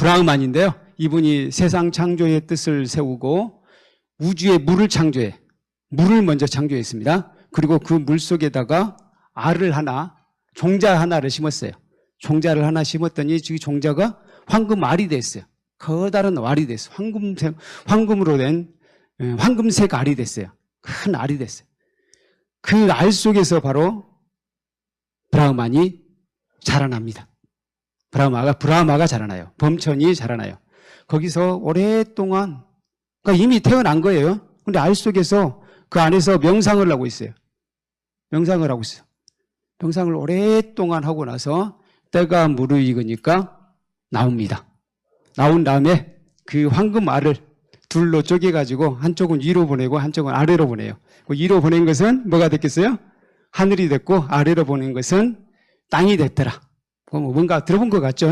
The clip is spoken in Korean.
브라흐만인데요. 이분이 세상 창조의 뜻을 세우고 우주의 물을 창조해. 물을 먼저 창조했습니다. 그리고 그 물 속에다가 알을 하나, 종자 하나를 심었어요. 종자를 하나 심었더니 그 종자가 황금 알이 됐어요. 커다란 알이 됐어요. 황금색, 황금으로 된 예, 황금색 알이 됐어요. 큰 알이 됐어요. 그 알 속에서 바로 브라흐만이 자라납니다. 브라마가 브라마가 자라나요. 범천이 자라나요. 거기서 오랫동안 그러니까 이미 태어난 거예요. 근데 알 속에서 그 안에서 명상을 하고 있어요. 명상을 하고 있어요. 명상을 오랫동안 하고 나서 때가 무르익으니까 나옵니다. 나온 다음에 그 황금 알을 둘로 쪼개가지고 한쪽은 위로 보내고 한쪽은 아래로 보내요. 그 위로 보낸 것은 뭐가 됐겠어요? 하늘이 됐고 아래로 보낸 것은 땅이 됐더라. 그럼 뭔가 들어본 것 같죠?